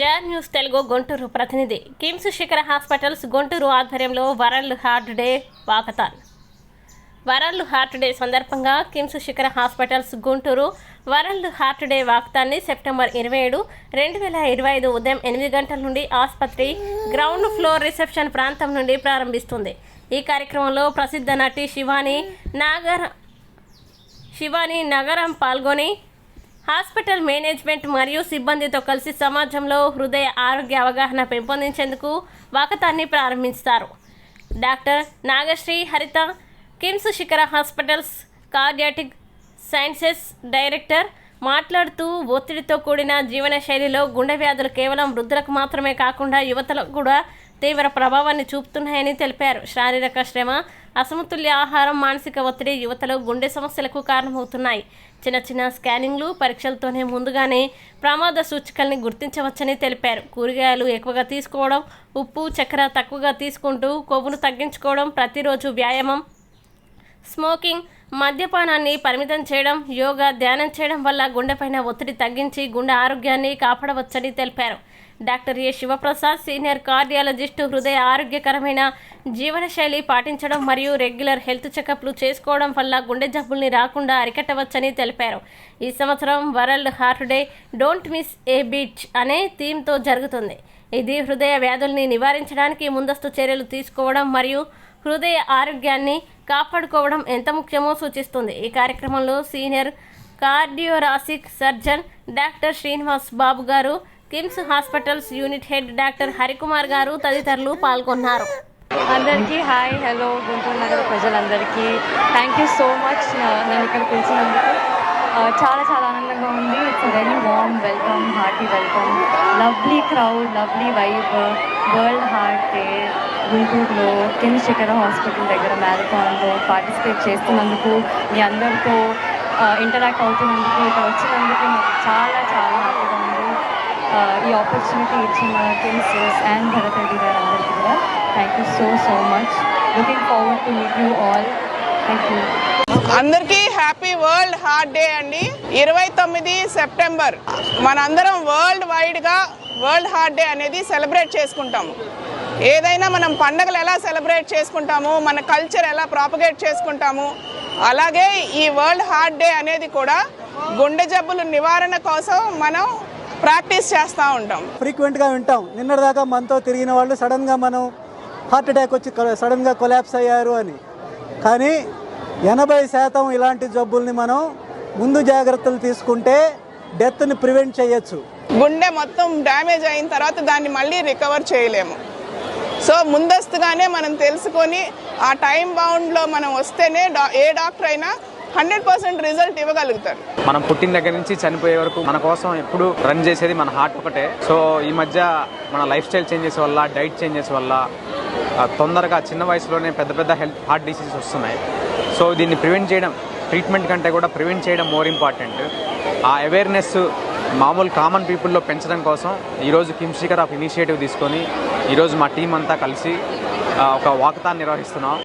Jayan news Telugu Guntur ప్రతినిధి. KIMS Shikhara hospitals Guntur ఆధ్వర్యంలో world heart day walkathon. World heart day సందర్భంగా KIMS Shikhara hospitals Guntur world heart day వాక్తాన్ని September ఇరవై ఏడు రెండు వేల ఇరవై ఐదు ఉదయం ఎనిమిది గంటల నుండి ఆసుపత్రి గ్రౌండ్ ఫ్లోర్ రిసెప్షన్ ప్రాంతం నుండి ప్రారంభిస్తుంది. ఈ కార్యక్రమంలో ప్రసిద్ధ నటి శివాని నాగర్ శివాని నగరం పాల్గొని హాస్పిటల్ మేనేజ్మెంట్ మరియు సిబ్బందితో కలిసి సమాజంలో హృదయ ఆరోగ్య అవగాహన పెంపొందించేందుకు వాకతాన్ని ప్రారంభిస్తారు. డాక్టర్ నాగశ్రీ హరిత KIMS Shikhara hospitals cardiac sciences director మాట్లాడుతూ ఒత్తిడితో కూడిన జీవన శైలిలో గుండె వ్యాధులు కేవలం వృద్ధులకు మాత్రమే కాకుండా యువతలకు కూడా తీవ్ర ప్రభావాన్ని చూపుతున్నాయని తెలిపారు. శారీరక శ్రమ అసమతుల్య ఆహారం మానసిక ఒత్తిడి యువతలో గుండె సమస్యలకు కారణమవుతున్నాయి. చిన్న చిన్న స్కానింగ్లు పరీక్షలతోనే ముందుగానే ప్రమాద సూచికల్ని గుర్తించవచ్చని తెలిపారు. కూరగాయలు ఎక్కువగా తీసుకోవడం ఉప్పు చక్కెర తక్కువగా తీసుకుంటూ కొవ్వును తగ్గించుకోవడం ప్రతిరోజు వ్యాయామం స్మోకింగ్ మద్యపానాన్ని పరిమితం చేయడం యోగా ధ్యానం చేయడం వల్ల గుండెపైన ఒత్తిడి తగ్గించి గుండె ఆరోగ్యాన్ని కాపాడవచ్చని తెలిపారు. Doctor A. Sivaprasad senior cardiologist హృదయ ఆరోగ్యకరమైన జీవనశైలి పాటించడం మరియు రెగ్యులర్ హెల్త్ చెకప్లు చేసుకోవడం వల్ల గుండె జబ్బుల్ని రాకుండా అరికట్టవచ్చని తెలిపారు. ఈ సంవత్సరం world heart day don't miss a beat అనే థీమ్తో జరుగుతుంది. ఇది హృదయ వ్యాధుల్ని నివారించడానికి ముందస్తు చర్యలు తీసుకోవడం మరియు హృదయ ఆరోగ్యాన్ని కాపాడుకోవడం ఎంత ముఖ్యమో సూచిస్తుంది. ఈ కార్యక్రమంలో senior cardiothoracic surgeon doctor Srinivas Babu garu KIMS hospitals unit head doctor Harikumar garu తదితరులు పాల్గొన్నారు. అందరికీ హాయ్ హలో గుంటూరు నగర ప్రజలందరికీ. థ్యాంక్ యూ సో మచ్ నన్ను ఇక్కడ పిలిచినందుకు. చాలా చాలా ఆనందంగా ఉంది. It's very warm welcome hearty welcome lovely crowd lovely vibe world heart day గుంటూరులో కిమ్ శిఖర హాస్పిటల్ దగ్గర మ్యారథాన్లో పార్టిసిపేట్ చేస్తున్నందుకు మీ అందరితో ఇంటరాక్ట్ అవుతున్నందుకు ఇక్కడ వచ్చినందుకు నాకు చాలా చాలా హ్యాపీగా ఉంది. ఈ ఆపర్చునిటీ ఇచ్చిన కిమ్స్ అండ్ భరత్ రెడ్డి గారు అందరికీ కూడా. Thank you so so much looking forward to meet you all అందరికీ హ్యాపీ వరల్డ్ హార్ట్ డే అండి. ఇరవై తొమ్మిది సెప్టెంబర్. మనందరం వరల్డ్ వైడ్గా వరల్డ్ హార్ట్ డే అనేది సెలబ్రేట్ చేసుకుంటాము. ఏదైనా మనం పండగలు ఎలా సెలబ్రేట్ చేసుకుంటాము మన కల్చర్ ఎలా ప్రాపగేట్ చేసుకుంటాము అలాగే ఈ వరల్డ్ హార్ట్ డే అనేది కూడా గుండె జబ్బుల నివారణ కోసం మనం ప్రాక్టీస్ చేస్తూ ఉంటాం. ఫ్రీక్వెంట్గా వింటాం. నిన్నటిదాకా మనతో తిరిగిన వాళ్ళు సడన్గా మనం హార్ట్ అటాక్ వచ్చి కొ- సడన్గా కొలాప్స్ అయ్యారు అని. కానీ ఎనభై శాతం ఇలాంటి జబ్బుల్ని మనం ముందు జాగ్రత్తలు తీసుకుంటే డెత్ని ప్రివెంట్ చేయొచ్చు. గుండె మొత్తం డ్యామేజ్ అయిన తర్వాత దాన్ని మళ్ళీ రికవర్ చేయలేము. సో ముందస్తుగానే మనం తెలుసుకొని ఆ టైం బౌండ్లో మనం వస్తేనే డా ఏ డాక్టర్ అయినా హండ్రెడ్ పర్సెంట్ రిజల్ట్ ఇవ్వగలుగుతారు. మనం పుట్టిన దగ్గర నుంచి చనిపోయే వరకు మన కోసం ఎప్పుడు రన్ చేసేది మన హార్ట్ ఒకటే. సో ఈ మధ్య మన లైఫ్ స్టైల్ చేంజెస్ వల్ల డైట్ చేంజెస్ వల్ల తొందరగా చిన్న వయసులోనే పెద్ద పెద్ద హెల్త్ హార్ట్ డిసీజెస్ వస్తున్నాయి. సో దీన్ని ప్రివెంట్ చేయడం ట్రీట్మెంట్ కంటే కూడా ప్రివెంట్ చేయడం మోర్ ఇంపార్టెంట్. ఆ అవేర్నెస్ మామూలు కామన్ పీపుల్లో పెంచడం కోసం ఈరోజు కిమ్స్ ఆఫ్ ఇనిషియేటివ్ తీసుకొని ఈరోజు మా టీం అంతా కలిసి ఒక వాకతాన్ని నిర్వహిస్తున్నాం.